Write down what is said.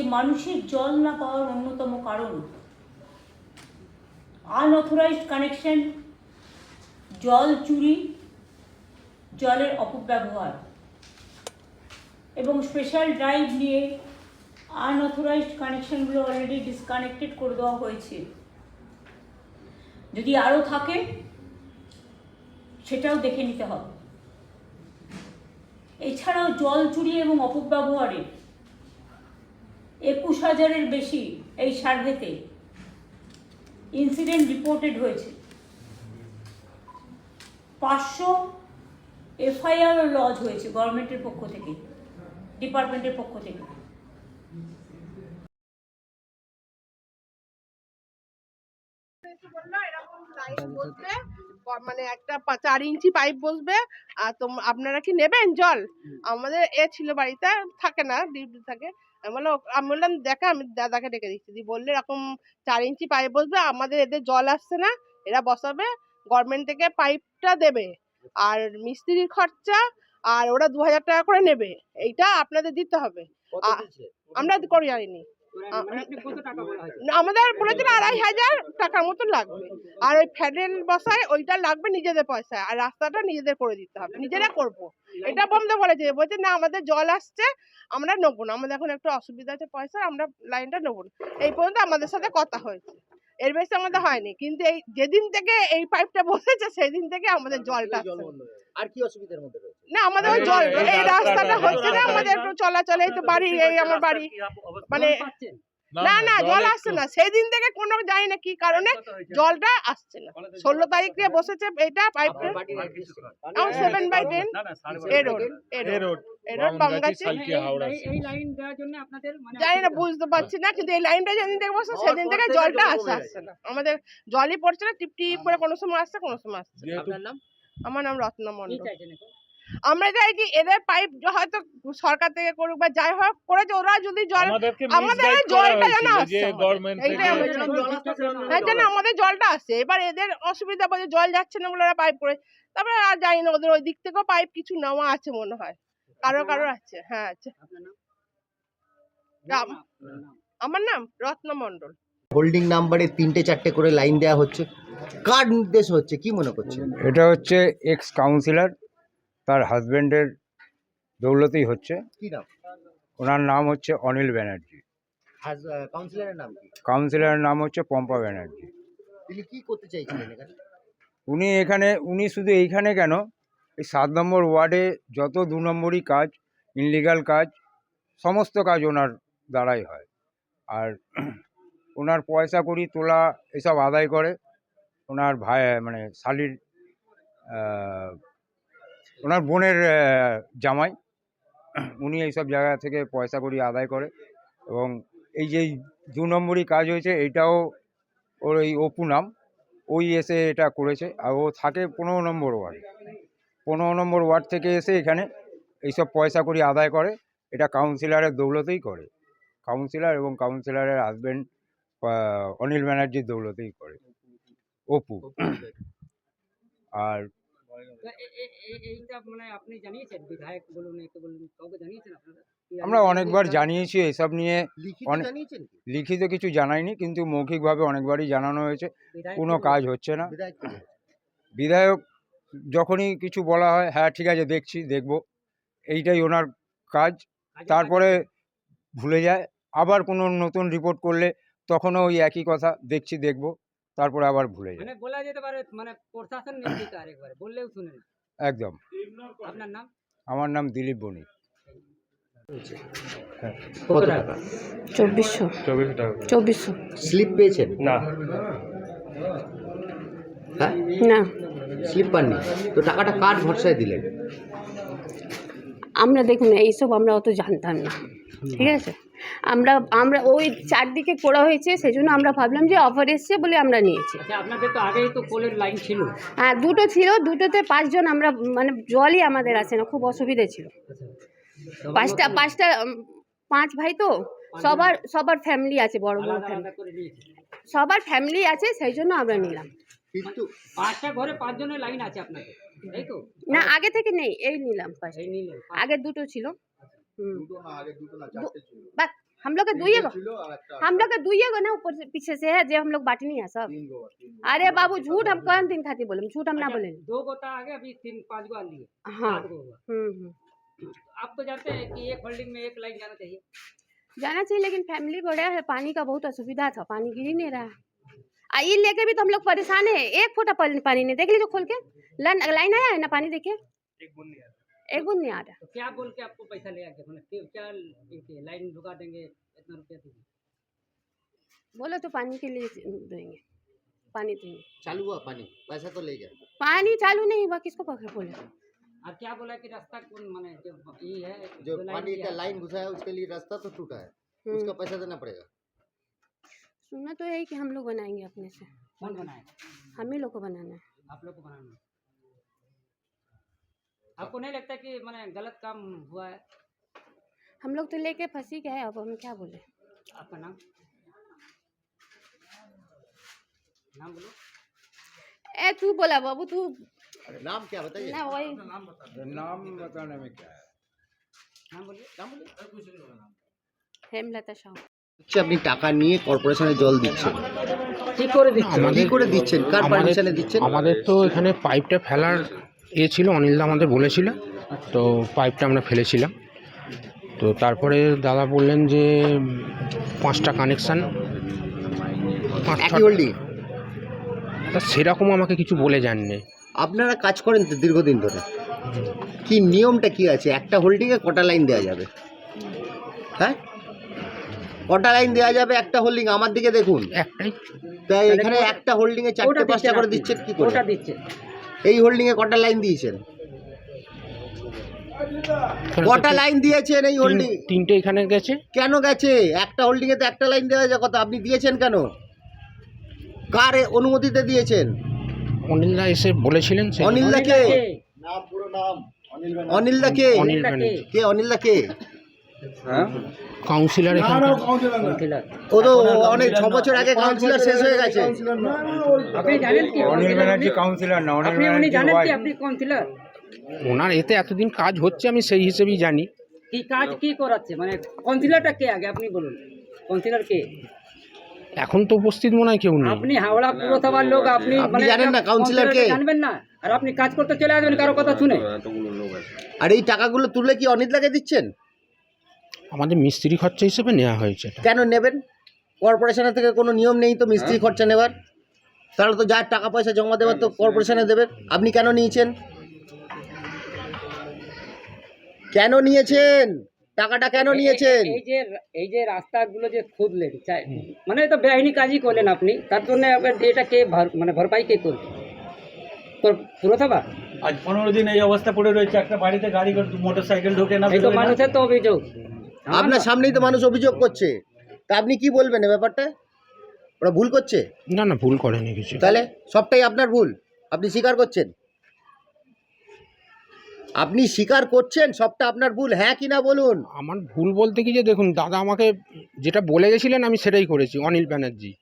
যে মানুষের জল না পাওয়ার অন্যতম কারণ। আনঅথরাইজড কানেকশন জল চুরি, জলের অপব্যবহার এবং স্পেশাল ড্রাইভ নিয়ে আনঅথরাইজড কানেকশনগুলো অলরেডি ডিসকানেক্টেড করে দেওয়া হয়েছে। যদি আরও থাকে, সেটাও দেখে নিতে হবে। এছাড়াও জল চুরি এবং অপব্যবহারে একুশ হাজারের বেশি এই সার্ভেতে ইনসিডেন্ট রিপোর্টেড হয়েছে। পাঁচশো এফআইআরও লজ হয়েছে গভর্নমেন্টের পক্ষ থেকে ডিপার্টমেন্টের পক্ষ থেকে। মানে একটা চার ইঞ্চি পাইপ বসবে, আর আপনারা কি নেবেন জল? আমাদের এ ছিল বাড়িতে, থাকে না ডিউটি থাকে। আমি বললাম আমি বললাম দেখা আমি দাদাকে ডেকে দিচ্ছি। দিয়ে বললে এরকম চার ইঞ্চি পাইপ বসবে আমাদের এদের জল আসছে না এরা বসাবে গভর্নমেন্ট থেকে পাইপটা দেবে আর মিস্ত্রির খরচা আর ওরা দু হাজার টাকা করে নেবে এইটা আপনাদের দিতে হবে। আমরা করে জানিনি মানে আপনি কত টাকা বলা হয়েছে না, আমাদের বলেছিল আড়াই হাজার টাকার মতো লাগবে। আর ওই ফ্যাডেল বসায় ওইটা লাগবে নিজেদের পয়সায়। আর রাস্তাটা নিজেদের করে দিতে হবে। নিজেরা করব। এটা বন্ধ বলেছে বলছে না আমাদের জল আসছে আমরা নেব না। আমাদের এখন একটু অসুবিধা আছে পয়সা আমরা লাইনটা নেব না। এই পর্যন্ত আমাদের সাথে কথা হয়েছে। এর বেশি আমাদের হয়নি। কিন্তু এই যেদিন থেকে এই পাইপটা বসেছে সেদিন থেকে আমাদের জলটা জল আসছে বন্ধ আর কি অসুবিধার মধ্যে না আমাদের ওই জল এই রাস্তাটা হচ্ছে না আমাদের একটু চলাচলে এই তো বাড়ি এই আমার বাড়ি। মানে না না জল আসছে না। সেই দিন থেকে কোনো জানি না কি কারণে জলটা আসছে না। ষোলো তারিখ দিয়ে বসেছে এটা পাইপটা? আমার seven by ten A road A road মানে জানি না বুঝতে পারছি না কিন্তু এই লাইনটা যেদিন থেকে বসে সেদিন থেকে জলটা আসে আসছে না। আমাদের জলই পড়ছে না টিপ টিপ করে কোনো সময় আসছে কোনো সময় আসছে আমার নাম রত্না মন্ডল? আমরা চাই কি এদের পাইপ হয়তো সরকার থেকে করুক বা যাই হোক করেছে ওরা যদি জল আমাদের জলটা যেন হয়েছিল আসছে। হ্যাঁ যেন আমাদের জলটা আসছে। এবার এদের অসুবিধা বলে জল যাচ্ছে না বলে ওরা পাইপ করে। তারপরে আর জানি না ওদের ওই দিক থেকেও পাইপ কিছু নেওয়া আছে মনে হয়। কারও কারও আছে হ্যাঁ আছে? আমার নাম রত্ন মন্ডল হোল্ডিং নাম্বারে তিনটে চারটে করে লাইন দেওয়া হচ্ছে। কার নির্দেশ হচ্ছে? কি মনে করছেন? এটা হচ্ছে এক্স কাউন্সিলর তার হাজবেন্ডের দৌলতেই হচ্ছে। কি নাম? ওনার নাম হচ্ছে অনিল ব্যানার্জি। কাউন্সিলরের নাম কি? কাউন্সিলরের নাম হচ্ছে পম্পা ব্যানার্জি। তিনি কি করতে চাইছিলেন এখানে? উনি এখানে উনি শুধু এইখানে কেন এই সাত নম্বর ওয়ার্ডে যত দু নম্বরই কাজ ইনলিগাল কাজ সমস্ত কাজ ওনার দ্বারাই হয়। আর ওনার পয়সা কড়ি তোলা এসব আদায় করে ওনার ভাই মানে শালির ওনার বোনের জামাই। উনি এইসব জায়গা থেকে পয়সা কড়ি আদায় করে এবং এই যে দু নম্বরই কাজ হয়েছে এইটাও ওর এই অপু নাম। ওই এসে এটা করেছে আর ও থাকে পনেরো নম্বর ওয়ার্ডে। পনেরো নম্বর ওয়ার্ড থেকে এসে এখানে এইসব পয়সা করি আদায় করে। এটা কাউন্সিলরের দৌলতেই করে। কাউন্সিলর এবং কাউন্সিলরের হাজবেন্ড অনিল ব্যানার্জির দৌলতেই করে। অপু। আর মানে আপনি জানিয়েছেন বিধায়ক বলুন বলুন কাউকে জানিয়েছেন আপনারা? আমরা অনেকবার জানিয়েছি এসব নিয়ে লিখিত অনেক- লিখিত কিছু জানাইনি কিন্তু মৌখিকভাবে অনেকবারই জানানো হয়েছে। কোনো কাজ হচ্ছে না? বিধায়ক যখনই কিছু বলা হয় হ্যাঁ ঠিক আছে দেখছি দেখব। এইটাই ওনার কাজ। তারপরে ভুলে যায়। আবার কোনো নতুন রিপোর্ট করলে তখনও ওই একই কথা দেখছি দেখব। তারপরে আবার ভুলে মানে যায় বলা যেতে পারে মানে প্রশাসন আরেকবার বললেও শুনে না। একদম। আপনার নাম? আমার নাম দিলীপ বণিক। কত টাকা? চব্বিশশো টাকা। চব্বিশশো। স্লিপ পেয়েছেন? না। হ্যাঁ? না। স্লিপ পাননি? তো টাকাটা কার ভরসায় দিলেন? আমরা দেখুন এইসব আমরা অত জানতাম না। ঠিক আছে? আমরা আমরা ওই চারদিকে করা হয়েছে সেই জন্য আমরা ভাবলাম যে অফার এসছে বলে আমরা নিয়েছি। আচ্ছা আপনাদের তো আগেই তো কোলের লাইন ছিল। হ্যাঁ দুটো ছিল দুটোতে পাঁচজন আমরা মানে জলই আমাদের আসে না খুব অসুবিধে ছিল। পাঁচটা পাঁচটা পাঁচ ভাই তো সবার সবার ফ্যামিলি আছে বড় বড় ফ্যামিলি আলাদা করে নিয়েছে। সবার ফ্যামিলি আছে সেই জন্য আমরা নিলাম। কিন্তু পাঁচটা ঘরে পাঁচজনের লাইন আছে আপনাদের তাই তো? না আগে থেকে নেই এই নিলাম আগে দুটো ছিল। हम्म। हम लोग के दुइए गो हम लोग के दुइए गो ना ऊपर से पीछे से है जे हम लोग बाटनी है सब। अरे बाबू झूठ हम कौन दिन खाती बोले? झूठ हम ना अच्छा, बोले। दो गोटा तो आगे अभी तीन पाँच गो आली है। हाँ। हम्म, हम्म। आप तो जानते हैं कि एक होल्डिंग में एक लाइन जाना चाहिए। जाना चाहिए लेकिन फैमिली बड़ा है पानी का बहुत असुविधा था पानी गिर ही नहीं रहा। आ ये लेके भी तो हम लोग परेशान है। एक फोटा पानी नहीं देख लीजिए खोल के। लाइन आया है ना पानी देखिए एक बूंद नहीं आया। एक बूंद नहीं आ रहा। तो क्या बोल के आपको पैसा ले आके? मतलब क्या- लाइन रुका देंगे? इतना रुपया दीजिए बोलो तो पानी के लिए देंगे। पानी देंगे चालू हुआ पानी? पैसा तो ले गया। पानी चालू नहीं हुआ किसको पकड़ बोले? और क्या बोला कि रास्ता कौन माने? जो ये है जो पानी का लाइन घुसा है उसके लिए रास्ता तो टूटा है। हम्म, उसका पैसा देना पड़ेगा। सुना तो है कि हम लोग बनाएँगे अपने से। कौन बनाएगा हम ही लोग को बनाना है। आप लोग को बनाना है। आपको नहीं लगता कि मैंने गलत काम हुआ है हम लोग तो लेके फंसी गए अब हम क्या बोले आपका नाम नाम बोलो ए तू बोला बाबू तू नाम क्या बताइए ना वही नाम बताने में क्या है नाम बोलिए नाम बोलिए हेमलता शाह হচ্ছে আপনি টাকা নিয়ে কর্পোরেশনে জল দিচ্ছেন কি করে দিচ্ছে কি করে দিচ্ছেন কার আমাদের- পারমিশনে দিচ্ছেন আমাদের তো এখানে পাইপটা ফেলার এ ছিল অনিলদা আমাদের বলেছিল। তো পাইপটা আমরা ফেলেছিলাম। তো তারপরে দাদা বললেন যে পাঁচটা কানেকশান তা সেরকম আমাকে কিছু বলে যাননি। আপনারা কাজ করেন তো দীর্ঘদিন ধরে। কি নিয়মটা কি আছে? একটা হোল্ডিংয়ে কটা লাইন দেওয়া যাবে? হ্যাঁ? কটা লাইন দেওয়া যাবে? একটা হোল্ডিং আমার দিকে দেখুন। একটাই। তাই এখানে একটা হোল্ডিংয়ে এ চারটে পাঁচটা করে দিচ্ছে কি করে? দিচ্ছে। এই হোল্ডিং এ কটা লাইন দিয়েছেন? কটা লাইন দিয়েছেন এই হোল্ডিং তিনটে এখানে গেছে। কেন গেছে? একটা হোল্ডিং এ তো একটা লাইন দেওয়া যায় কথা আপনি দিয়েছেন কেন? কার অনুমতিতে দিয়েছেন? অনিলদা এসে বলেছিলেন সে অনিলদা কে? অনিলদা কে? কে? অনিলদা কে? কাউন্সিলর এখানে ও তো অনেক ছ বছর আগে কাউন্সিলর শেষ হয়ে গেছে। আপনি জানেন কি অনিল ব্যানার্জি কাউন্সিলর না অনিল আপনি জানেন কি আপনি কাউন্সিলর ওনার এতে এতদিন কাজ হচ্ছে আমি সেই হিসেবেই জানি। কি কাজ কি করাচ্ছে? মানে কাউন্সিলরটা কে আগে আপনি বলুন। কাউন্সিলর কে? এখন তো উপস্থিত মনে হয় কেউ নেই। আপনি হাওড়া পুরসভার লোক আপনি আপনি মানে জানেন না কাউন্সিলর কে? জানবেন না? আর আপনি কাজ করতে চলে আসবেন কারও কথা শুনে। আর এই টাকাগুলো তুলে কি অনিলদাকে দিচ্ছেন? আমাদের মিস্ত্রি খরচা হিসেবে নেওয়া হয়েছে এটা। কেন নেবেন? কর্পোরেশনের থেকে কোনো নিয়ম নেই তো মিস্ত্রি খরচা নেবার? তাহলে তো যার টাকা পয়সা জমা দেবার তো কর্পোরেশনে দেবেন আপনি কেন নিয়েছেন? কেন নিয়েছেন? টাকাটা কেন নিয়েছেন? এই যে এই যে রাস্তাগুলো যে খুদলেন চাই মানে তো বেআইনি কাজই করলেন আপনি। তার জন্য আবার এটা কে ভর- মানে ভরপাই কে করবে? পুর- পুরসভা? আজ পনেরো দিন এই অবস্থা পড়ে রয়েছে। একটা বাড়িতে গাড়ি মোটর সাইকেল ঢোকে না এই তো বেরোয় না। মানুষের তো অভিযোগ। আপনার সামনেই তো মানুষ অভিযোগ করছে। তা আপনি কি বলবেন এ ব্যাপারটা? ওরা ভুল করছে? না না ভুল করেনি কিছু। তাহলে সবটাই আপনার ভুল। আপনি স্বীকার করছেন? আপনি স্বীকার করছেন সবটা আপনার ভুল। হ্যাঁ কি না বলুন। আমার ভুল বলতে কি যে দেখুন দাদা আমাকে যেটা বলে গেছিলেন আমি সেটাই করেছি অনিল ব্যানার্জি।